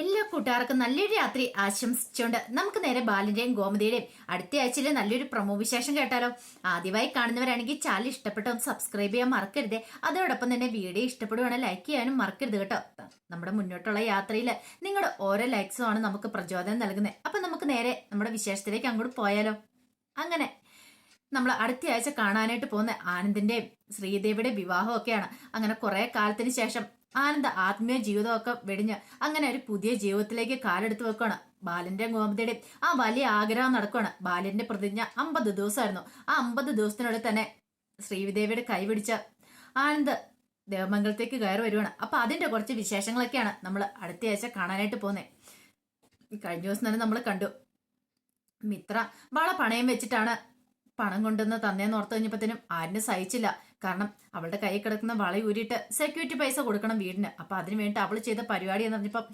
എല്ലാ കൂട്ടുകാർക്കും നല്ലൊരു രാത്രി ആശംസിച്ചുകൊണ്ട് നമുക്ക് നേരെ ബാലിന്റെയും ഗോമതിയുടെയും അടുത്ത ആഴ്ചയിൽ നല്ലൊരു പ്രൊമോ വിശേഷം കേട്ടാലോ. ആദ്യമായി കാണുന്നവരാണെങ്കിൽ ചാനൽ ഇഷ്ടപ്പെട്ടോ സബ്സ്ക്രൈബ് ചെയ്യാൻ മറക്കരുത്. അതോടൊപ്പം തന്നെ വീഡിയോ ഇഷ്ടപ്പെടുവാണെങ്കിൽ ലൈക്ക് ചെയ്യാനും മറക്കരുത് കേട്ടോ. നമ്മുടെ മുന്നോട്ടുള്ള യാത്രയിൽ നിങ്ങളുടെ ഓരോ ലൈക്സും ആണ് നമുക്ക് പ്രചോദനം നൽകുന്നത്. അപ്പൊ നമുക്ക് നേരെ നമ്മുടെ വിശേഷത്തിലേക്ക് അങ്ങോട്ട് പോയാലോ. അങ്ങനെ നമ്മൾ അടുത്ത ആഴ്ച കാണാനായിട്ട് പോകുന്ന ആനന്ദിന്റെയും ശ്രീദേവിയുടെ വിവാഹമൊക്കെയാണ്. അങ്ങനെ കുറെ കാലത്തിന് ശേഷം ആനന്ദ ആത്മീയ ജീവിതമൊക്കെ വെടിഞ്ഞ് അങ്ങനെ ഒരു പുതിയ ജീവിതത്തിലേക്ക് കാലെടുത്ത് വെക്കുകയാണ് ബാലന്റെ ഗോമതിയുടെയും ആ വലിയ ആഗ്രഹം നടക്കുകയാണ് ബാലന്റെ പ്രതിജ്ഞ അമ്പത് ദിവസമായിരുന്നു. ആ അമ്പത് ദിവസത്തിനുള്ളിൽ തന്നെ ശ്രീദേവിയുടെ കൈ പിടിച്ച ആനന്ദ് ദേവമംഗലത്തേക്ക് കയറി വരുവാണ്. അപ്പൊ അതിന്റെ കുറച്ച് വിശേഷങ്ങളൊക്കെയാണ് നമ്മൾ അടുത്ത ആഴ്ച കാണാനായിട്ട് പോകുന്നത് കഴിഞ്ഞ ദിവസം തന്നെ നമ്മൾ കണ്ടു. മിത്ര വള പണയം വെച്ചിട്ടാണ് പണം കൊണ്ടുവന്ന് തന്നേന്ന് ഓർത്ത് കഴിഞ്ഞപ്പോഴത്തേനും ആരും സഹിച്ചില്ല. കാരണം അവളുടെ കൈ കിടക്കുന്ന വള ഊരിയിട്ട് സെക്യൂരിറ്റി പൈസ കൊടുക്കണം വീടിന്. അപ്പൊ അതിന് വേണ്ടി അവൾ ചെയ്ത പരിപാടി എന്ന് പറഞ്ഞപ്പം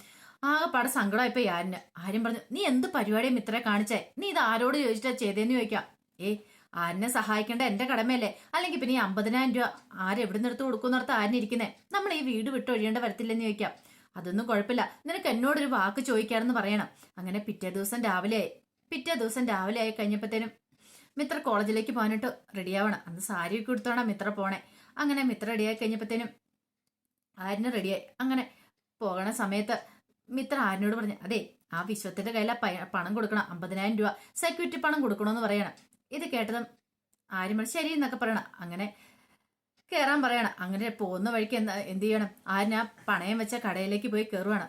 ആകെപ്പാടെ സങ്കടമായിപ്പോ യാരിന്. ആര്യം പറഞ്ഞു നീ എന്ത് പരിപാടിയും ഇത്ര കാണിച്ചേ? നീ ഇത് ആരോട് ചോദിച്ചിട്ടാ ചെയ്തേന്ന് ചോദിക്കാം? ഏ ആരിനെ സഹായിക്കേണ്ട എന്റെ കടമയല്ലേ? അല്ലെങ്കിൽ പിന്നെ ഈ അമ്പതിനായിരം രൂപ ആരെവിടെ നിന്ന് എടുത്ത് കൊടുക്കുന്നിടത്ത് ആരിനിരിക്കുന്നേ നമ്മൾ ഈ വീട് വിട്ട് ഒഴിയേണ്ട വരത്തില്ലെന്ന് ചോദിക്കാം. അതൊന്നും കുഴപ്പമില്ല. നിനക്ക് എന്നോടൊരു വാക്ക് ചോദിക്കാറെന്ന് പറയണം. അങ്ങനെ പിറ്റേ ദിവസം രാവിലെ പിറ്റേ ദിവസം രാവിലെ ആയി കഴിഞ്ഞപ്പോഴത്തേനും മിത്ര കോളേജിലേക്ക് പോകാനായിട്ട് റെഡിയാവണം അന്ന് സാരിയൊക്കെ എടുത്തോണം മിത്ര പോണേ. അങ്ങനെ മിത്ര റെഡിയായി കഴിഞ്ഞപ്പോഴത്തേനും ആരിന് റെഡിയായി അങ്ങനെ പോകണ സമയത്ത് മിത്ര ആരിനോട് പറഞ്ഞു അതെ ആ വിശ്വത്തിന്റെ കയ്യിൽ പണം കൊടുക്കണം അമ്പതിനായിരം രൂപ. സെക്യൂരിറ്റി പണം കൊടുക്കണമെന്ന് പറയണം. ഇത് കേട്ടതും ആരും പറഞ്ഞു ശരി എന്നൊക്കെ പറയണം. അങ്ങനെ കയറാൻ പറയണം. അങ്ങനെ പോകുന്ന വഴിക്ക് എന്താ എന്ത് ചെയ്യണം? ആരിനാ പണയം വെച്ച കടയിലേക്ക് പോയി കയറുവാണ്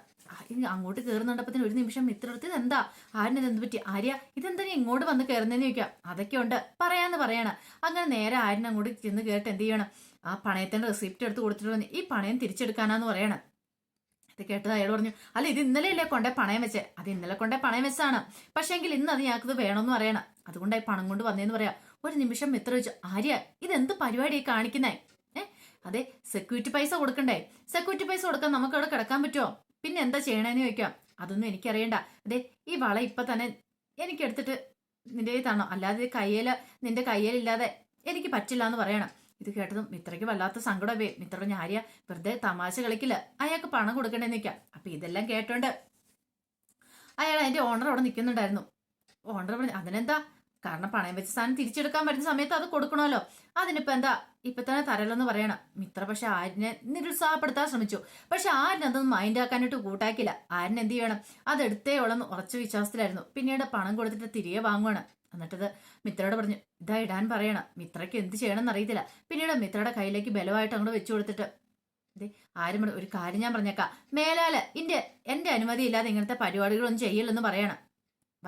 അങ്ങോട്ട് കയറുന്നുണ്ടപ്പത്തിന് ഒരു നിമിഷം ഇത്ര അടുത്ത് എന്താ? ആരിന് ഇതെന്ത് പറ്റി? ആര്യ ഇതെന്താ ഇങ്ങോട്ട് വന്ന് കയറുന്നതെന്ന് ചോദിക്കാം. അതൊക്കെ ഉണ്ട്. പറയാന്ന് പറയണം. അങ്ങനെ നേരെ ആര്യൻ അങ്ങോട്ട് ചെന്ന് കയറിട്ട് എന്ത് ചെയ്യണം? ആ പണയത്തിന്റെ റെസിപ്റ്റ് എടുത്ത് കൊടുത്തിട്ട് പറഞ്ഞു ഈ പണയം തിരിച്ചെടുക്കാനാന്ന് പറയണം. ഇത് കേട്ടത് അയാൾ പറഞ്ഞു അല്ല ഇത് ഇന്നലെയല്ലേ കൊണ്ടേ പണയം വെച്ചേ? അത് ഇന്നലെ കൊണ്ടേ പണയം വെച്ചാണ് പക്ഷേങ്കിൽ ഇന്ന് അത് ഞങ്ങൾക്ക് വേണമെന്ന് പറയണം. അതുകൊണ്ടായി പണം കൊണ്ട് വന്നേന്ന് പറയാ. ഒരു നിമിഷം മിത്ര വെച്ചു ആര്യ ഇതെന്ത് പരിപാടിയായി കാണിക്കുന്നേ? അതെ സെക്യൂരിറ്റി പൈസ കൊടുക്കണ്ടേ? സെക്യൂരിറ്റി പൈസ കൊടുക്കാൻ നമുക്ക് അവിടെ കിടക്കാൻ പറ്റുമോ പിന്നെ എന്താ ചെയ്യണേന്ന് ചോദിക്കാം. അതൊന്നും എനിക്കറിയണ്ട. അതെ ഈ വള ഇപ്പൊ തന്നെ എനിക്ക് എടുത്തിട്ട് നിന്റെ തന്നോ അല്ലാതെ കയ്യിൽ നിന്റെ കയ്യിലില്ലാതെ എനിക്ക് പറ്റില്ല എന്ന് പറയണം. ഇത് കേട്ടതും മിത്രയ്ക്ക് വല്ലാത്ത സങ്കടമേ മിത്ര പറഞ്ഞു ആര്യ വെറുതെ തമാശ കളിക്കില്ല. അയാൾക്ക് പണം കൊടുക്കണേന്ന് നിൽക്കാം അപ്പൊ ഇതെല്ലാം കേട്ടോണ്ട് അയാൾ അതിന്റെ ഓണർ അവിടെ നിൽക്കുന്നുണ്ടായിരുന്നു ഓണർ പറഞ്ഞു അതിനെന്താ? കാരണം പണയം വെച്ച സാധനം തിരിച്ചെടുക്കാൻ പറ്റുന്ന സമയത്ത് അത് കൊടുക്കണമല്ലോ. അതിനിപ്പോ എന്താ? ഇപ്പൊ തന്നെ തരലെന്ന് പറയണം. മിത്ര പക്ഷെ ആരിനെ നിരുത്സാഹപ്പെടുത്താൻ ശ്രമിച്ചു. പക്ഷെ ആരിനെ അതൊന്നും മൈൻഡ് ആക്കാനായിട്ട് കൂട്ടാക്കില്ല ആരൻ എന്ത് ചെയ്യണം? അത് എടുത്തേ ഉള്ളെന്ന് ഉറച്ച വിശ്വാസത്തിലായിരുന്നു. പിന്നീട് പണം കൊടുത്തിട്ട് തിരികെ വാങ്ങുവാണ്. എന്നിട്ടത് മിത്രയോട് പറഞ്ഞു ഇതാ ഇടാൻ പറയണം. മിത്രയ്ക്ക് എന്ത് ചെയ്യണമെന്ന് അറിയത്തില്ല. പിന്നീട് മിത്രയുടെ കയ്യിലേക്ക് ബലമായിട്ട് അങ്ങോട്ട് വെച്ചു കൊടുത്തിട്ട് ആരും ഒരു കാര്യം ഞാൻ പറഞ്ഞേക്കാം. മേലാൽ ഇന്റെ എന്റെ അനുമതി ഇല്ലാതെ ഇങ്ങനത്തെ പരിപാടികളൊന്നും ചെയ്യില്ലെന്ന് പറയണം.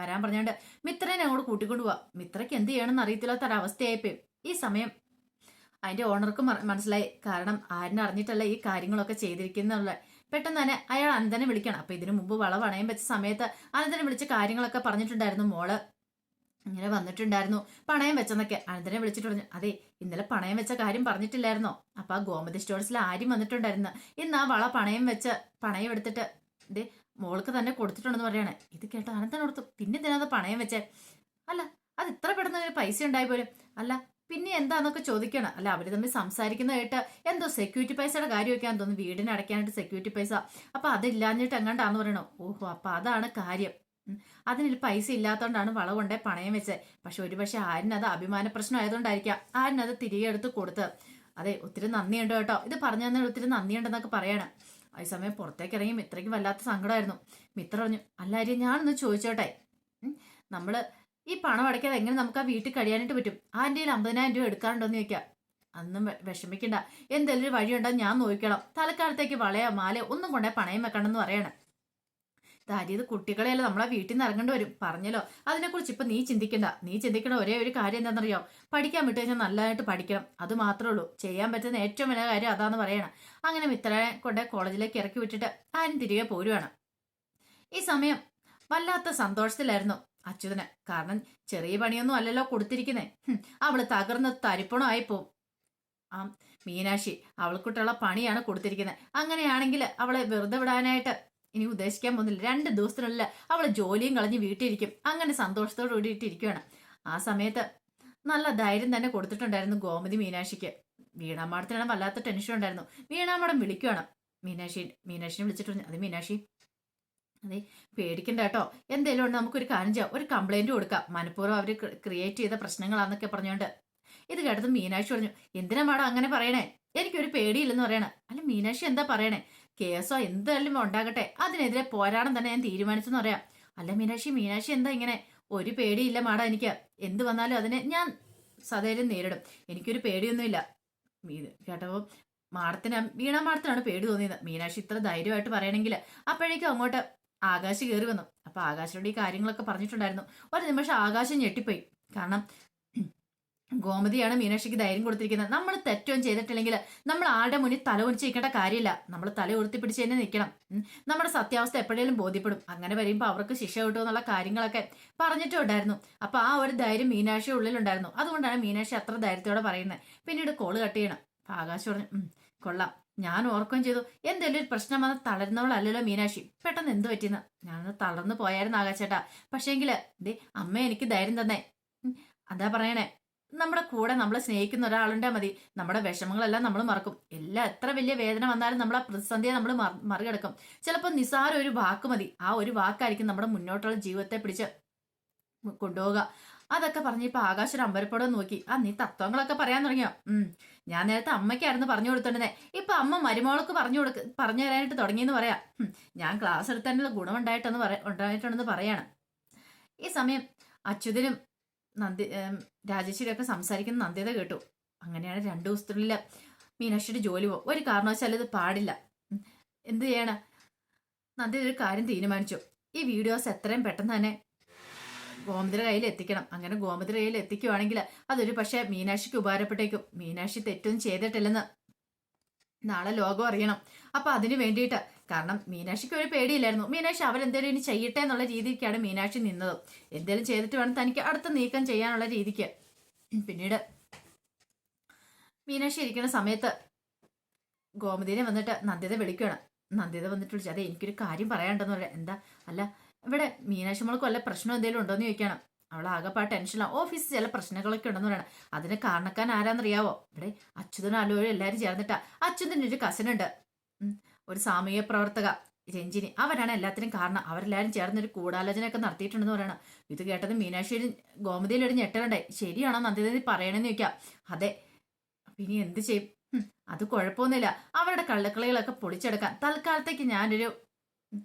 വരാൻ പറഞ്ഞോണ്ട് മിത്രനെ അങ്ങോട്ട് കൂട്ടിക്കൊണ്ടു പോവാ. മിത്രയ്ക്ക് എന്ത് ചെയ്യണമെന്ന് അറിയത്തില്ലാത്ത ഒരവസ്ഥയായിപ്പോയി ഈ സമയം അതിന്റെ ഓണർക്ക് മനസ്സിലായി. കാരണം ആരും അറിഞ്ഞിട്ടല്ല ഈ കാര്യങ്ങളൊക്കെ ചെയ്തിരിക്കുന്നുള്ള പെട്ടെന്ന് തന്നെ അയാൾ അനന്തനെ വിളിക്കണം. അപ്പൊ ഇതിനു മുമ്പ് വള പണയം വെച്ച സമയത്ത് അനന്തനെ വിളിച്ച് കാര്യങ്ങളൊക്കെ പറഞ്ഞിട്ടുണ്ടായിരുന്നു മോൾ. ഇങ്ങനെ വന്നിട്ടുണ്ടായിരുന്നു പണയം വെച്ചെന്നൊക്കെ. അനന്തനെ വിളിച്ചിട്ട് പറഞ്ഞു അതെ ഇന്നലെ പണയം വെച്ച കാര്യം പറഞ്ഞിട്ടില്ലായിരുന്നോ? അപ്പൊ ആ ഗോമതി സ്റ്റോഴ്സിൽ ആരും വന്നിട്ടുണ്ടായിരുന്നു. ഇന്ന് ആ വള പണയം വെച്ച് പണയം എടുത്തിട്ട് ദേ മോൾക്ക് തന്നെ കൊടുത്തിട്ടുണ്ടെന്ന് പറയണേ. ഇത് കേട്ട അനന്തൻ കൊടുത്തു പിന്നെ ഇതിനകത്ത് പണയം വെച്ചേ. അല്ല അത് ഇത്ര പെട്ടെന്ന് പൈസ ഉണ്ടായി പോലും. അല്ല പിന്നെ എന്താന്നൊക്കെ ചോദിക്കണം. അല്ല അവർ തമ്മിൽ സംസാരിക്കുന്ന കേട്ട് എന്തോ സെക്യൂരിറ്റി പൈസയുടെ കാര്യമൊക്കെയാന്ന് തോന്നുന്നു. വീടിന് അടയ്ക്കാനായിട്ട് സെക്യൂരിറ്റി പൈസ. അപ്പൊ അതില്ലാഞ്ഞിട്ട് എങ്ങാണ്ടാന്ന് പറയണോ. ഓഹോ അപ്പൊ അതാണ് കാര്യം. അതിനിൽ അതിന് പൈസ ഇല്ലാത്തതുകൊണ്ടാണ് വള കൊണ്ടേ പണയം വെച്ചത് പക്ഷെ ഒരുപക്ഷെ ആരിനത് അഭിമാന പ്രശ്നം ആയതുകൊണ്ടായിരിക്കാം. ആരിനത് തിരികെ എടുത്ത് കൊടുത്ത്. അതെ ഒത്തിരി നന്ദിയുണ്ട് കേട്ടോ. ഇത് പറഞ്ഞു തന്നെ ഒത്തിരി നന്ദിയുണ്ടെന്നൊക്കെ പറയാണ്. അതേസമയം പുറത്തേക്ക് ഇറങ്ങി മിത്രയ്ക്ക് വല്ലാത്ത സങ്കടമായിരുന്നു. മിത്ര പറഞ്ഞു അല്ലാരി ഞാനൊന്ന് ചോദിച്ചോട്ടെ. നമ്മൾ ഈ പണം അടയ്ക്കാതെ എങ്ങനെ നമുക്ക് ആ വീട്ടിൽ കഴിയാനായിട്ട് പറ്റും? ആ എന്റെ അമ്പതിനായിരം രൂപ എടുക്കാറുണ്ടോന്ന് ചോദിക്കാം. അന്നും വിഷമിക്കണ്ട. എന്തെങ്കിലും ഒരു വഴിയുണ്ടോ ഞാൻ നോക്കണം തലക്കാലത്തേക്ക് വളയോ മാലയോ ഒന്നും കൊണ്ടേ പണയം വെക്കണമെന്ന് പറയണം. കാര്യം കുട്ടികളെയല്ലോ നമ്മളെ വീട്ടിൽ നിന്ന് ഇറങ്ങേണ്ടി വരും. പറഞ്ഞല്ലോ. അതിനെക്കുറിച്ച് ഇപ്പം നീ ചിന്തിക്കണ്ട. നീ ചിന്തിക്കണ ഒരേ ഒരു കാര്യം എന്താണെന്നറിയോ? പഠിക്കാൻ വിട്ടു കഴിഞ്ഞാൽ നല്ലതായിട്ട് പഠിക്കണം. അത് മാത്രമേ ഉള്ളൂ. ചെയ്യാൻ പറ്റുന്ന ഏറ്റവും വലിയ കാര്യം അതാന്ന് പറയണം. അങ്ങനെ മിത്രനെ കൊണ്ട് കോളേജിലേക്ക് ഇറക്കി വിട്ടിട്ട് ആരും തിരികെ പോരുവാണ്. ഈ സമയം വല്ലാത്ത സന്തോഷത്തിലായിരുന്നു അച്യുതന്. കാരണം ചെറിയ പണിയൊന്നും അല്ലല്ലോ കൊടുത്തിരിക്കുന്നേ. അവൾ അവൾ തകർന്ന് തരിപ്പണമായി പോവും. ആ മീനാക്ഷി അവൾക്കുട്ടുള്ള പണിയാണ് കൊടുത്തിരിക്കുന്നത് അങ്ങനെയാണെങ്കിൽ അവളെ വെറുതെ വിടാനായിട്ട് ഇനി ഉദ്ദേശിക്കാൻ പോകുന്നില്ല. രണ്ട് ദിവസത്തിനുള്ളിൽ അവൾ ജോലിയും കളഞ്ഞ് വീട്ടിലിരിക്കും. അങ്ങനെ സന്തോഷത്തോട് കൂടിയിട്ടിരിക്കുകയാണ് ആ സമയത്ത് നല്ല ധൈര്യം തന്നെ കൊടുത്തിട്ടുണ്ടായിരുന്നു ഗോമതി മീനാക്ഷിക്ക്. വീണാമാടത്തിനാണ് വല്ലാത്ത ടെൻഷൻ ഉണ്ടായിരുന്നു. വീണാമാടം വിളിക്കുകയാണ് മീനാക്ഷി മീനാക്ഷിനെ വിളിച്ചിട്ട് അത് മീനാക്ഷി അതെ പേടിക്കണ്ട കേട്ടോ. എന്തേലും ഉണ്ട് നമുക്കൊരു കാര്യം ചെയ്യാം. ഒരു കംപ്ലൈന്റ് കൊടുക്കാം. മനഃപൂർവം അവർ ക്രിയേറ്റ് ചെയ്ത പ്രശ്നങ്ങളാന്നൊക്കെ പറഞ്ഞുകൊണ്ട് ഇത് കേട്ടത് മീനാക്ഷി പറഞ്ഞു എന്തിനാ മാഡം അങ്ങനെ പറയണേ? എനിക്കൊരു പേടിയില്ലെന്ന് പറയണേ. അല്ല മീനാക്ഷി എന്താ പറയണേ? കേസോ എന്തായാലും ഉണ്ടാകട്ടെ? അതിനെതിരെ പോരാടം തന്നെ ഞാൻ തീരുമാനിച്ചെന്ന് പറയാം. അല്ല മീനാക്ഷി മീനാക്ഷി എന്താ ഇങ്ങനെ? ഒരു പേടിയില്ല മാഡം എനിക്ക്. എന്ത് വന്നാലും അതിനെ ഞാൻ സധൈര്യം നേരിടും. എനിക്കൊരു പേടിയൊന്നുമില്ല. മീ- കേട്ടപ്പോ മാഡത്തിന് വീണ മാഡത്തിനാണ് പേടി തോന്നിയത്. മീനാക്ഷി ഇത്ര ധൈര്യമായിട്ട് പറയണമെങ്കിൽ അപ്പോഴേക്കും അങ്ങോട്ട് ആകാശ് കയറി വന്നു. അപ്പൊ ആകാശിനോട് ഈ കാര്യങ്ങളൊക്കെ പറഞ്ഞിട്ടുണ്ടായിരുന്നു. ഒരു നിമിഷം ആകാശം ഞെട്ടിപ്പോയി. കാരണം ഗോമതിയാണ് മീനാക്ഷിക്ക് ധൈര്യം കൊടുത്തിരിക്കുന്നത്. നമ്മൾ തെറ്റും ചെയ്തിട്ടില്ലെങ്കിൽ നമ്മൾ ആരുടെ മുന്നിൽ തല ഒടിച്ച് നിൽക്കേണ്ട കാര്യമില്ല. നമ്മൾ തല ഉയർത്തിപ്പിടിച്ച് തന്നെ നിൽക്കണം. നമ്മുടെ സത്യാവസ്ഥ എപ്പോഴേലും ബോധ്യപ്പെടും. അങ്ങനെ വരുമ്പോൾ അവർക്ക് ശിക്ഷ കിട്ടും എന്നുള്ള കാര്യങ്ങളൊക്കെ പറഞ്ഞിട്ടുണ്ടായിരുന്നു. അപ്പൊ ആ ഒരു ധൈര്യം മീനാക്ഷി ഉള്ളിലുണ്ടായിരുന്നു. അതുകൊണ്ടാണ് മീനാക്ഷി അത്ര ധൈര്യത്തോടെ പറയുന്നത്. പിന്നീട് കോൾ കട്ട് ചെയ്യണം. ആകാശ് പറഞ്ഞു കൊള്ളാം. ഞാൻ ഓർക്കുകയും ചെയ്തു. എന്തെങ്കിലും ഒരു പ്രശ്നം വന്ന് തളരുന്നവളല്ലല്ലോ മീനാക്ഷി. പെട്ടെന്ന് എന്ത് പറ്റിയെന്ന്? ഞാനൊന്ന് തളർന്നു പോയായിരുന്നു ആകാശേട്ടാ പക്ഷേങ്കിൽ ദേ അമ്മ എനിക്ക് ധൈര്യം തന്നെ. അതാ പറയണേ. നമ്മുടെ കൂടെ നമ്മളെ സ്നേഹിക്കുന്ന ഒരാളുണ്ടെ മതി. നമ്മുടെ വിഷമങ്ങളെല്ലാം നമ്മൾ മറക്കും. എല്ലാം എത്ര വലിയ വേദന വന്നാലും നമ്മൾ പ്രതിസന്ധിയെ നമ്മൾ മറികടക്കും. ചിലപ്പോൾ നിസാര ഒരു വാക്ക് മതി. ആ ഒരു വാക്കായിരിക്കും നമ്മുടെ മുന്നോട്ടുള്ള ജീവിതത്തെ പിടിച്ച് കൊണ്ടുപോകുക അതൊക്കെ പറഞ്ഞ് ഇപ്പൊ ആകാശ ഒരു അമ്പരപ്പടം നോക്കി. ആ നീ തത്വങ്ങളൊക്കെ പറയാൻ തുടങ്ങിയോ? ഉം. ഞാൻ നേരത്തെ അമ്മയ്ക്കായിരുന്നു പറഞ്ഞു കൊടുത്തോണ്ടേ ഇപ്പൊ അമ്മ മരുമോൾക്ക് പറഞ്ഞു കൊടുക്ക പറഞ്ഞു തരാനായിട്ട് തുടങ്ങിയെന്ന് പറയാം. ഞാൻ ക്ലാസ് എടുത്തതിനുള്ള ഗുണമുണ്ടായിട്ടെന്ന് പറ ഉണ്ടായിട്ടുണ്ടെന്ന് പറയാണ്. ഈ സമയം അച്യുതനും നന്ദി രാജേശ്വരിയൊക്കെ സംസാരിക്കുന്ന നന്ദിത കേട്ടു. അങ്ങനെയാണ് രണ്ടു ദിവസത്തിനുള്ളിൽ മീനാക്ഷിയുടെ ജോലി പോകും ഒരു കാരണവശാലും ഇത് പാടില്ല. എന്ത് ചെയ്യണം? നന്ദിത ഒരു കാര്യം തീരുമാനിച്ചു. ഈ വീഡിയോസ് എത്രയും പെട്ടെന്ന് തന്നെ ഗോമതിര കയ്യിൽ എത്തിക്കണം. അങ്ങനെ ഗോമതിര കയ്യിൽ എത്തിക്കുവാണെങ്കിൽ അതൊരു പക്ഷേ മീനാക്ഷിക്ക് ഉപകാരപ്പെട്ടേക്കും. മീനാക്ഷി തെറ്റൊന്നും ചെയ്തിട്ടില്ലെന്ന് നാളെ ലോകം അറിയണം. അപ്പൊ അതിന് വേണ്ടിയിട്ട് കാരണം മീനാക്ഷിക്ക് ഒരു പേടിയില്ലായിരുന്നു. മീനാക്ഷി അവരെന്തേലും ഇനി ചെയ്യട്ടെ എന്നുള്ള രീതിക്കാണ് മീനാക്ഷി നിന്നത്. എന്തേലും ചെയ്തിട്ട് വേണം തനിക്ക് അടുത്ത നീക്കം ചെയ്യാനുള്ള രീതിക്ക്. പിന്നീട് മീനാക്ഷി ഇരിക്കുന്ന സമയത്ത് ഗോമതിനെ വന്നിട്ട് നന്ദിത വിളിക്കുകയാണ്. നന്ദിത വന്നിട്ട് വിളിച്ചു അതെ എനിക്കൊരു കാര്യം പറയാണ്ടെന്ന് പറയാം എന്താ? അല്ല ഇവിടെ മീനാക്ഷി മോൾക്ക് വല്ല പ്രശ്നം എന്തെങ്കിലും ഉണ്ടോ എന്ന് ചോദിക്കണം അവൾ ആകെപ്പാ ടെൻഷനാണ് ഓഫീസിൽ ചില പ്രശ്നങ്ങളൊക്കെ ഉണ്ടെന്ന് പറയണം. അതിന് കാരണക്കാൻ ആരാന്നറിയാവോ ഇവിടെ അച്യുതനും അലോയും എല്ലാവരും ചേർന്നിട്ടാ. അച്യുതന്റെ ഒരു കസിനുണ്ട് ഒരു സാമൂഹ്യ പ്രവർത്തക രഞ്ജിനി. അവരാണ് എല്ലാത്തിനും കാരണം. അവരെല്ലാവരും ഒരു ഗൂഢാലോചനയൊക്കെ നടത്തിയിട്ടുണ്ടെന്ന് പറയണം. ഇത് കേട്ടത് മീനാക്ഷി ഒരു ഗോമതിയിൽ ഒരു ഞെട്ടലുണ്ടായി. ശരിയാണോ നന്ദിതീ പറയണമെന്ന് ചോദിക്കാം. അതെ. പിന്നെ എന്ത് ചെയ്യും? അത് കുഴപ്പമൊന്നുമില്ല. അവരുടെ കള്ളക്കളികളൊക്കെ പൊളിച്ചെടുക്കാം തൽക്കാലത്തേക്ക് ഞാനൊരു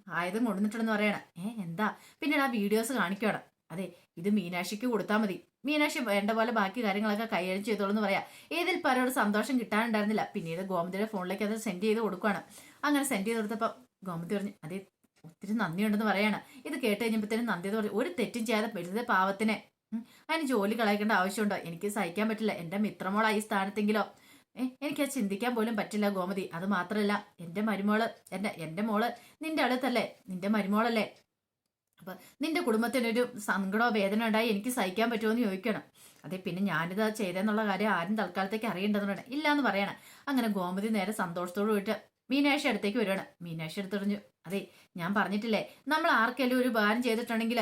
ആയുധം കൊണ്ടുവന്നിട്ടുണ്ടെന്ന് പറയണം. ഏ എന്താ? പിന്നീട് ആ വീഡിയോസ് കാണിക്കണം അതെ ഇത് മീനാക്ഷിക്ക് കൊടുത്താൽ മതി. മീനാക്ഷി വേണ്ട പോലെ ബാക്കി കാര്യങ്ങളൊക്കെ കൈകാര്യം ചെയ്തോളൂ എന്ന് പറയാം. ഏതിൽ പലരോട് സന്തോഷം കിട്ടാനുണ്ടായിരുന്നില്ല. പിന്നീട് ഗോമതിയുടെ ഫോണിലേക്ക് അത് സെൻഡ് ചെയ്ത് കൊടുക്കുകയാണ് അങ്ങനെ സെൻഡ് ചെയ്ത് കൊടുത്തപ്പോൾ ഗോമതി പറഞ്ഞു അതേ ഒത്തിരി നന്ദിയുണ്ടെന്ന് പറയാണ്. ഇത് കേട്ട് കഴിഞ്ഞപ്പോഴത്തേനും നന്ദി പറഞ്ഞു ഒരു തെറ്റും ചെയ്യാതെ വെറുതെ പാവത്തിനെ. അതിന് ജോലി കളയിക്കേണ്ട ആവശ്യമുണ്ടോ? എനിക്ക് സഹിക്കാൻ പറ്റില്ല. എന്റെ മിത്രമോളാ ഈ സ്ഥാനത്തെങ്കിലോ. അത് ചിന്തിക്കാൻ പോലും പറ്റില്ല ഗോമതി. അത് മാത്രമല്ല എന്റെ മരുമോൾ എന്റെ എന്റെ മോൾ നിന്റെ അടുത്തല്ലേ? നിന്റെ മരുമോളല്ലേ? അപ്പൊ നിന്റെ കുടുംബത്തിനൊരു സങ്കടമോ വേദന ഉണ്ടായി എനിക്ക് സഹിക്കാൻ പറ്റുമോ എന്ന് ചോദിക്കണം. അതെ പിന്നെ ഞാനിത് ചെയ്തെന്നുള്ള കാര്യം ആരും തൽക്കാലത്തേക്ക് അറിയേണ്ടതെന്ന് പറയണം. ഇല്ല എന്ന് പറയണം. അങ്ങനെ ഗോമതി നേരെ സന്തോഷത്തോട് പോയിട്ട് മീനാക്ഷി അടുത്തേക്ക് വരുവാണ്. മീനാക്ഷി അടുത്ത് പറഞ്ഞു അതെ ഞാൻ പറഞ്ഞിട്ടില്ലേ നമ്മൾ ആർക്കെങ്കിലും ഒരു ഭാരം ചെയ്തിട്ടുണ്ടെങ്കിൽ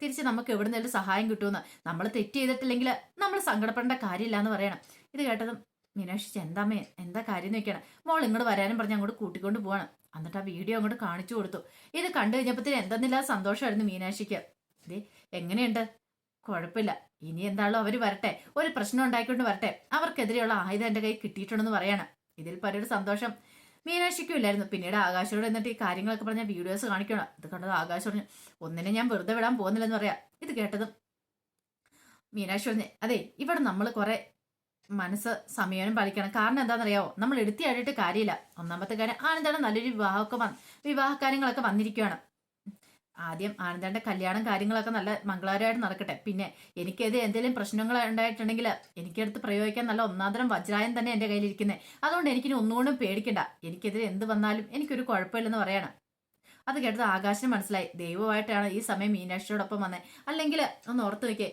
തിരിച്ച് നമുക്ക് എവിടെ നിന്നെങ്കിലും സഹായം കിട്ടുമെന്ന്. നമ്മൾ തെറ്റ് ചെയ്തിട്ടില്ലെങ്കിൽ നമ്മൾ സങ്കടപ്പെടേണ്ട കാര്യമില്ല എന്ന് പറയണം. ഇത് കേട്ടതും മീനാക്ഷി എന്താമ്മേ എന്താ കാര്യം എന്ന് വെക്കണം മോൾ ഇങ്ങോട്ട് വരാനും പറഞ്ഞ് അങ്ങോട്ട് കൂട്ടിക്കൊണ്ട് പോവാണ്. എന്നിട്ട് ആ വീഡിയോ അങ്ങോട്ട് കാണിച്ചു കൊടുത്തു. ഇത് കണ്ടു കഴിഞ്ഞപ്പോഴത്തേന് എന്തെന്നില്ലാതെ സന്തോഷമായിരുന്നു മീനാക്ഷിക്ക്. ദേ എങ്ങനെയുണ്ട്? കുഴപ്പമില്ല. ഇനി എന്താണല്ലോ അവർ വരട്ടെ. ഒരു പ്രശ്നം ഉണ്ടാക്കിക്കൊണ്ട് വരട്ടെ. അവർക്കെതിരെയുള്ള ആയുധം എന്റെ കയ്യിൽ കിട്ടിയിട്ടുണ്ടെന്ന് പറയണം. ഇതിൽ പലൊരു സന്തോഷം. മീനാക്ഷിക്കും ഇല്ലായിരുന്നു. പിന്നീട് ആകാശോട് എന്നിട്ട് ഈ കാര്യങ്ങളൊക്കെ പറഞ്ഞ വീഡിയോസ് കാണിക്കണം. ഇത് കണ്ടത് ആകാശ് പറഞ്ഞു ഒന്നിനെ ഞാൻ വെറുതെ വിടാൻ പോകുന്നില്ലെന്ന് പറയാം. ഇത് കേട്ടതും മീനാക്ഷി പറഞ്ഞു അതെ ഇവിടെ നമ്മൾ കുറെ മനസ്സ് സമയവും പാലിക്കണം. കാരണം എന്താണെന്നറിയാവോ? നമ്മൾ എടുത്തിയായിട്ട് കാര്യമില്ല. ഒന്നാമത്തെ കാര്യം ആനന്ദാണ് നല്ലൊരു വിവാഹമൊക്കെ വിവാഹ കാര്യങ്ങളൊക്കെ വന്നിരിക്കുകയാണ് ആദ്യം ആനന്ദന്റെ കല്യാണം കാര്യങ്ങളൊക്കെ നല്ല മംഗളകരമായിട്ട് നടക്കട്ടെ. പിന്നെ എനിക്കത് എന്തെങ്കിലും പ്രശ്നങ്ങൾ ഉണ്ടായിട്ടുണ്ടെങ്കിൽ എനിക്കെടുത്ത് പ്രയോഗിക്കാൻ നല്ല ഒന്നാന്തരം വജ്രായം തന്നെ എന്റെ കയ്യിലിരിക്കുന്നത് അതുകൊണ്ട് എനിക്കിനി ഒന്നുകൊണ്ടും പേടിക്കണ്ട. എനിക്കെതിരെ എന്ത് വന്നാലും എനിക്കൊരു കുഴപ്പമില്ലെന്ന് പറയണം. അത് കേട്ടത് ആകാശം മനസ്സിലായി. ദൈവമായിട്ടാണ് ഈ സമയം മീനാക്ഷിയോടൊപ്പം വന്നത് അല്ലെങ്കിൽ ഒന്ന് ഓർത്ത് വെക്കേ.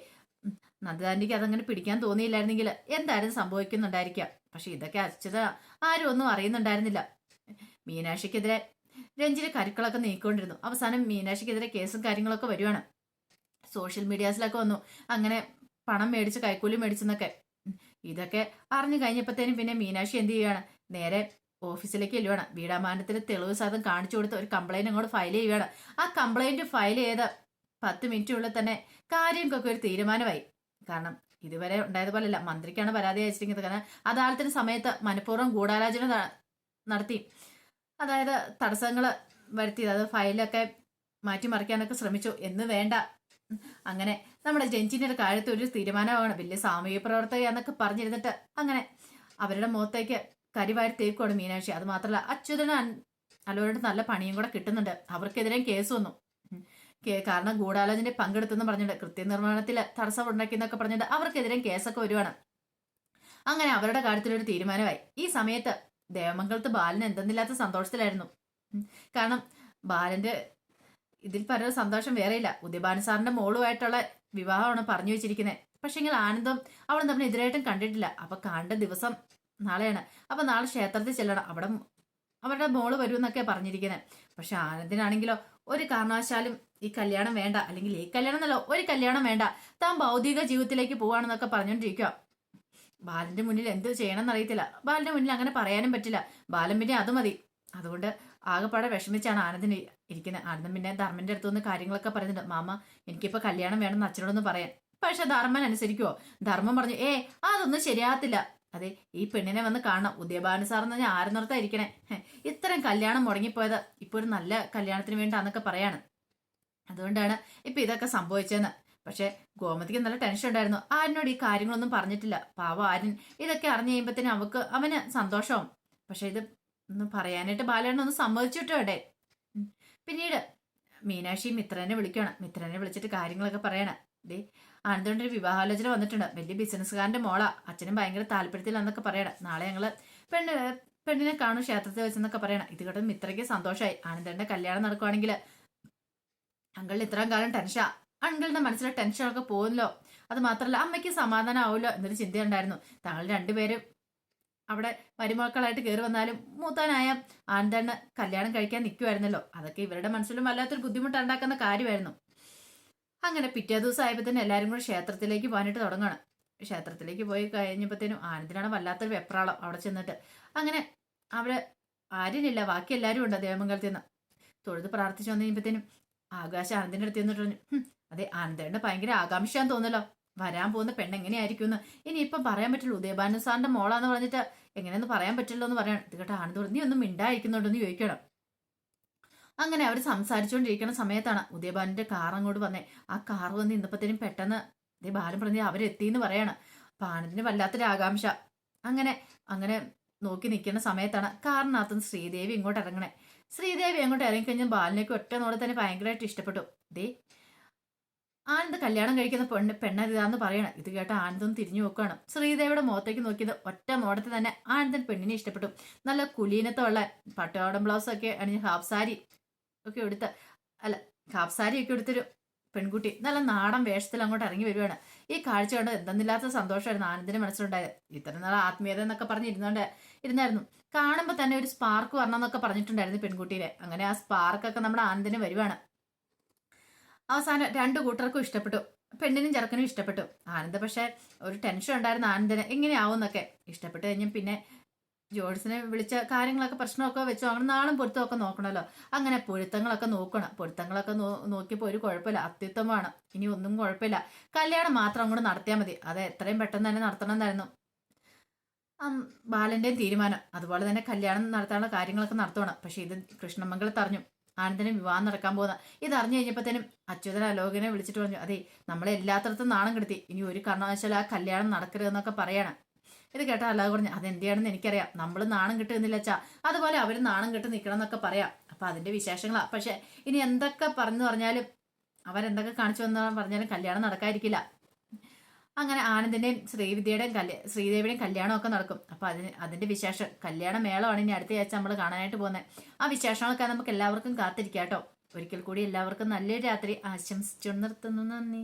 നന്ദാന്റിക്ക് അതങ്ങനെ പിടിക്കാൻ തോന്നിയില്ലായിരുന്നെങ്കിൽ എന്തായാലും സംഭവിക്കുന്നുണ്ടായിരിക്കാം. പക്ഷെ ഇതൊക്കെ അച്ഛത ആരും ഒന്നും അറിയുന്നുണ്ടായിരുന്നില്ല. മീനാക്ഷിക്കെതിരെ രഞ്ജിന് കരുക്കളൊക്കെ നീക്കിക്കൊണ്ടിരുന്നു. അവസാനം മീനാക്ഷിക്കെതിരെ കേസും കാര്യങ്ങളൊക്കെ വരുവാണ്. സോഷ്യൽ മീഡിയാസിലൊക്കെ വന്നു. അങ്ങനെ പണം മേടിച്ച് കൈക്കൂലി മേടിച്ചെന്നൊക്കെ. ഇതൊക്കെ അറിഞ്ഞു കഴിഞ്ഞപ്പോഴത്തേനും പിന്നെ മീനാക്ഷി എന്ത് ചെയ്യുകയാണ് നേരെ ഓഫീസിലേക്ക് ചെല്ലുവാണ്. വീടാമാനത്തിൽ തെളിവ് സാധനം കാണിച്ചു കൊടുത്ത് ഒരു കംപ്ലൈന്റ് അങ്ങോട്ട് ഫയൽ ചെയ്യുകയാണ് ആ കംപ്ലൈന്റ് ഫയൽ ചെയ്ത പത്ത് മിനിറ്റിനുള്ളിൽ തന്നെ കാര്യങ്ങൾക്കൊക്കെ ഒരു തീരുമാനമായി. കാരണം ഇതുവരെ ഉണ്ടായതുപോലല്ല മന്ത്രിക്കാണ് പരാതി അയച്ചിരിക്കുന്നത്. കാരണം അദാലത്തിന് സമയത്ത് മനഃപൂർവം ഗൂഢാലോചന നടത്തി. അതായത് തടസ്സങ്ങൾ വരുത്തി അത് ഫയലൊക്കെ മാറ്റിമറിക്കാനൊക്കെ ശ്രമിച്ചു. എന്ന് വേണ്ട. അങ്ങനെ നമ്മുടെ ജഡ്ജിന്റെ കാര്യത്തിൽ ഒരു തീരുമാനമാണ് വലിയ സാമൂഹ്യ പ്രവർത്തക എന്നൊക്കെ പറഞ്ഞിരുന്നിട്ട് അങ്ങനെ അവരുടെ മുഖത്തേക്ക് കരിവാരി തേക്കുവാണ് മീനാക്ഷി. അത് മാത്രമല്ല അച്യുതന് അലോരോട് നല്ല പണിയും കൂടെ കിട്ടുന്നുണ്ട്. അവർക്കെതിരെ കേസ് വന്നു. കാരണം ഗൂഢാലോചന പങ്കെടുത്തെന്ന് പറഞ്ഞിട്ട് കൃത്യനിർമ്മാണത്തിൽ തടസ്സം ഉണ്ടാക്കിയെന്നൊക്കെ പറഞ്ഞിട്ട് അവർക്കെതിരെ കേസൊക്കെ വരുവാണ്. അങ്ങനെ അവരുടെ കാര്യത്തിലൊരു തീരുമാനമായി. ഈ സമയത്ത് ദേവമംഗലത്ത് ബാലൻ എന്തെന്നില്ലാത്ത സന്തോഷത്തിലായിരുന്നു. കാരണം ബാലന്റെ ഇതിൽ പറഞ്ഞ സന്തോഷം വേറെയില്ല. ഉദയഭാനു സാറിന്റെ മോളുമായിട്ടുള്ള വിവാഹമാണ് പറഞ്ഞു വെച്ചിരിക്കുന്നത് പക്ഷെങ്കിൽ ആനന്ദം അവളും തമ്മിൽ എതിരായിട്ടും കണ്ടിട്ടില്ല. അപ്പൊ കണ്ട ദിവസം നാളെയാണ്. അപ്പൊ നാളെ ക്ഷേത്രത്തിൽ ചെല്ലണം. അവിടെ അവരുടെ മോൾ വരുമെന്നൊക്കെ പറഞ്ഞിരിക്കുന്നത് പക്ഷെ ആനന്ദിനാണെങ്കിലോ ഒരു കാരണവശാലും ഈ കല്യാണം വേണ്ട. അല്ലെങ്കിൽ ഈ കല്യാണം ഒരു കല്യാണം വേണ്ട. താൻ ഭൗതിക ജീവിതത്തിലേക്ക് പോവാണെന്നൊക്കെ പറഞ്ഞോണ്ടിരിക്കുക ബാലന്റെ മുന്നിൽ എന്ത് ചെയ്യണം എന്നറിയത്തില്ല ബാലന്റെ മുന്നിൽ അങ്ങനെ പറയാനും പറ്റില്ല. ബാലൻ പിന്നെ അത് മതി. അതുകൊണ്ട് ആകെപ്പാടെ വിഷമിച്ചാണ് ആനന്ദിന് ഇരിക്കുന്നത് ആനന്ദൻ പിന്നെ ധർമ്മന്റെ അടുത്ത് അടുത്തുനിന്ന് കാര്യങ്ങളൊക്കെ പറയുന്നുണ്ട് മാമ എനിക്കിപ്പോ കല്യാണം വേണമെന്ന് അച്ഛനോടൊന്ന് പറയാൻ. പക്ഷെ ധർമ്മൻ അനുസരിക്കുവോ? ധർമ്മം പറഞ്ഞു ഏ അതൊന്നും ശരിയാകത്തില്ല. അതെ ഈ പെണ്ണിനെ വന്ന് കാണണം. ഉദയഭാനു സാർ എന്ന് പറഞ്ഞാൽ ആര് നിർത്താ ഇരിക്കണേ? ഇത്തരം കല്യാണം മുടങ്ങിപ്പോയത് ഇപ്പൊ ഒരു നല്ല കല്യാണത്തിന് വേണ്ടാന്നൊക്കെ പറയാണ്. അതുകൊണ്ടാണ് ഇപ്പൊ ഇതൊക്കെ സംഭവിച്ചതെന്ന് പക്ഷെ ഗോമതിക്ക് നല്ല ടെൻഷൻ ഉണ്ടായിരുന്നു. ആരിനോട് ഈ കാര്യങ്ങളൊന്നും പറഞ്ഞിട്ടില്ല? പാവ ആര്യൻ. ഇതൊക്കെ അറിഞ്ഞു കഴിയുമ്പത്തേനും അവക്ക് അവന് സന്തോഷവും. പക്ഷെ ഇത് ഒന്ന് പറയാനായിട്ട് ബാലേണ്ണ ഒന്ന് സമ്മതിച്ചിട്ടോ അവിടെ? പിന്നീട് മീനാക്ഷി മിത്രനെ വിളിക്കണം. മിത്രനെ വിളിച്ചിട്ട് കാര്യങ്ങളൊക്കെ പറയണം. ദേ ആനന്ദോണ്ട് വിവാഹാലോചന വന്നിട്ടുണ്ട്. വലിയ ബിസിനസ്സുകാരന്റെ മോള. അച്ഛനും ഭയങ്കര താല്പര്യത്തിലാന്നൊക്കെ പറയണം. നാളെ ഞങ്ങൾ പെണ്ണ് പെണ്ണിനെ കാണും ക്ഷേത്രത്തിൽ വെച്ചെന്നൊക്കെ പറയണം. ഇത് കേട്ടോ മിത്രയ്ക്ക് സന്തോഷമായി ആനന്ദന്റെ കല്യാണം നടക്കുവാണെങ്കിൽ അങ്കളിൽ ഇത്രയും കാലം ടെൻഷനാ അങ്കിളിന്റെ മനസ്സിലെ ടെൻഷനൊക്കെ പോകുമല്ലോ? അത് മാത്രമല്ല അമ്മയ്ക്ക് സമാധാനം ആവുമല്ലോ എന്നൊരു ചിന്തയുണ്ടായിരുന്നു. താങ്കൾ രണ്ടുപേരും അവിടെ മരുമക്കളായിട്ട് കയറി വന്നാലും മൂത്താനായ ആനന്ദന് കല്യാണം കഴിക്കാൻ നിൽക്കുമായിരുന്നല്ലോ അതൊക്കെ ഇവരുടെ മനസ്സിലും വല്ലാത്തൊരു ബുദ്ധിമുട്ടുണ്ടാക്കുന്ന കാര്യമായിരുന്നു. അങ്ങനെ പിറ്റേ ദിവസം ആയപ്പോൾ തന്നെ എല്ലാവരും കൂടെ ക്ഷേത്രത്തിലേക്ക് പോകാനായിട്ട് തുടങ്ങണം ക്ഷേത്രത്തിലേക്ക് പോയി കഴിഞ്ഞപ്പോഴത്തേനും ആനന്ദിനാണ് വല്ലാത്തൊരു വെപ്രാളം അവിടെ ചെന്നിട്ട്. അങ്ങനെ അവിടെ ആര്യനില്ല ബാക്കി എല്ലാവരും ഉണ്ട് ദേവമംഗലത്തിൽ നിന്ന്. തൊഴുത് പ്രാർത്ഥിച്ചു വന്നു കഴിയുമ്പോഴത്തേനും ആകാശ ആനന്ദിന്റെ അടുത്ത് ചെന്നിട്ട് പറഞ്ഞു "ഹും, അതെ ആനന്ദേണ്ട ഭയങ്കര ആകാംക്ഷയാന്ന് തോന്നല്ലോ വരാൻ പോകുന്ന പെണ്ണെങ്ങനെയായിരിക്കും എന്ന് ഇനി ഇപ്പം പറയാൻ പറ്റുള്ളൂ ഉദയഭാനു സാറിന്റെ മോളാന്ന് പറഞ്ഞിട്ട് എങ്ങനെയൊന്ന് പറയാൻ പറ്റില്ലോ എന്ന് പറയണം. ഇത് കേട്ടോ ആനന്ദ് നീ ഒന്നും മിണ്ടായിരിക്കുന്നുണ്ടെന്ന് ചോദിക്കണം. അങ്ങനെ അവർ സംസാരിച്ചുകൊണ്ടിരിക്കുന്ന സമയത്താണ് ഉദയഭാനുന്റെ കാർ അങ്ങോട്ട് വന്നേ. ആ കാർ വന്ന് ഇന്നപ്പത്തേനും പെട്ടെന്ന് ഇതേ ബാലൻ പറഞ്ഞ് അവരെത്തിന്ന് പറയാണ്. അപ്പൊ ആനന്ദിന് വല്ലാത്തൊരു ആകാംക്ഷ. അങ്ങനെ അങ്ങനെ നോക്കി നിൽക്കുന്ന സമയത്താണ് കാറിനകത്തുനിന്ന് ശ്രീദേവി ഇങ്ങോട്ട് ഇറങ്ങണേ. ശ്രീദേവി അങ്ങോട്ട് ഇറങ്ങിക്കഴിഞ്ഞാൽ ബാലിനേക്ക് ഒറ്റ നോടെ തന്നെ ഭയങ്കരമായിട്ട് ഇഷ്ടപ്പെട്ടു. ദേ ആനന്ദ് കല്യാണം കഴിക്കുന്ന പെണ്ണ് പെണ്ണരിതാന്ന് പറയണം. ഇത് കേട്ട ആനന്ദം തിരിഞ്ഞു നോക്കുകയാണ്. ശ്രീദേവിയുടെ മുഖത്തേക്ക് നോക്കിയത് ഒറ്റ നോടത്തിൽ തന്നെ ആനന്ദൻ പെണ്ണിനെ ഇഷ്ടപ്പെട്ടു. നല്ല കുലീനത്തുള്ള പട്ടോടം ബ്ലൗസ് ഒക്കെ അണിഞ്ഞ് ഹാഫ് സാരി ഒക്കെ എടുത്ത് അല്ല ഹാഫ് സാരി ഒക്കെ എടുത്തൊരു പെൺകുട്ടി നല്ല നാടൻ വേഷത്തിൽ അങ്ങോട്ട് ഇറങ്ങി വരുവാണ്. ഈ കാഴ്ച കൊണ്ട് എന്തെന്നില്ലാത്ത സന്തോഷമായിരുന്നു ആനന്ദിന്റെ മനസ്സിലുണ്ടായത്. ഇത്ര നല്ല ആത്മീയത എന്നൊക്കെ പറഞ്ഞ് ഇരുന്നോണ്ട് ഇരുന്നായിരുന്നു. കാണുമ്പോൾ തന്നെ ഒരു സ്പാർക്ക് വരണം എന്നൊക്കെ പറഞ്ഞിട്ടുണ്ടായിരുന്നു പെൺകുട്ടിയെ അങ്ങനെ ആ സ്പാർക്കൊക്കെ നമ്മുടെ ആനന്ദിന് വരുവാണ്. അവസാനം രണ്ടു കൂട്ടർക്കും ഇഷ്ടപ്പെട്ടു. പെണ്ണിനും ചെറുക്കനും ഇഷ്ടപ്പെട്ടു. ആനന്ദ പക്ഷെ ഒരു ടെൻഷൻ ഉണ്ടായിരുന്നു ആനന്ദിന്. എങ്ങനെയാവും എന്നൊക്കെ ഇഷ്ടപ്പെട്ട് കഴിഞ്ഞ പിന്നെ ജോൺസിനെ വിളിച്ച കാര്യങ്ങളൊക്കെ പ്രശ്നമൊക്കെ വെച്ചു. അങ്ങനെ നാളും പൊരുത്തമൊക്കെ നോക്കണമല്ലോ. അങ്ങനെ പൊരുത്തങ്ങളൊക്കെ നോക്കണം. പൊരുത്തങ്ങളൊക്കെ നോ നോക്കിയപ്പോൾ ഒരു കുഴപ്പമില്ല. അത്യുത്തമാണ് ഇനി ഒന്നും കുഴപ്പമില്ല. കല്യാണം മാത്രം അങ്ങോട്ട് നടത്തിയാൽ മതി. അത് എത്രയും പെട്ടെന്ന് തന്നെ നടത്തണം എന്നായിരുന്നു. ബാലന്റെയും തീരുമാനം. അതുപോലെ തന്നെ കല്യാണം നടത്താനുള്ള കാര്യങ്ങളൊക്കെ നടത്തണം. പക്ഷേ ഇത് കൃഷ്ണമംഗലത്ത് അറിഞ്ഞു. ആനന്ദന് വിവാഹം നടക്കാൻ പോകുന്ന. ഇത് അറിഞ്ഞു കഴിഞ്ഞപ്പോഴത്തേനും അച്യുതൻ അലോകനെ വിളിച്ചിട്ട് പറഞ്ഞു അതെ നമ്മളെ എല്ലാത്തരത്തും നാണം കെടുത്തി. ഇനി ഒരു കാരണവശാലും ആ കല്യാണം നടക്കരുതെന്നൊക്കെ പറയണം. ഇത് കേട്ടാ അല്ലാതെ പറഞ്ഞു അതെന്തിയാണെന്ന് എനിക്കറിയാം. നമ്മൾ നാണം കിട്ടുന്നില്ല അച്ഛാ. അതുപോലെ അവർ നാണം കെട്ട് നിൽക്കണം എന്നൊക്കെ പറയാം. അപ്പൊ അതിന്റെ വിശേഷങ്ങളാ. പക്ഷേ ഇനി എന്തൊക്കെ പറഞ്ഞു പറഞ്ഞാലും അവരെന്തൊക്കെ കാണിച്ചു വന്ന പറഞ്ഞാലും കല്യാണം നടക്കാതിരിക്കില്ല. അങ്ങനെ ആനന്ദിന്റെയും ശ്രീവിദ്യയുടെയും കല്യ ശ്രീദേവിയുടെയും കല്യാണമൊക്കെ നടക്കും. അപ്പൊ അതിന് അതിന്റെ വിശേഷം കല്യാണ മേളമാണ് ഇനി അടുത്ത ആഴ്ച നമ്മൾ കാണാനായിട്ട് പോകുന്നത് ആ വിശേഷങ്ങളൊക്കെ നമുക്ക് എല്ലാവർക്കും കാത്തിരിക്കാം കേട്ടോ ഒരിക്കൽ കൂടി എല്ലാവർക്കും നല്ലൊരു രാത്രി ആശംസിച്ചു നിർത്തുന്നു. നന്ദി.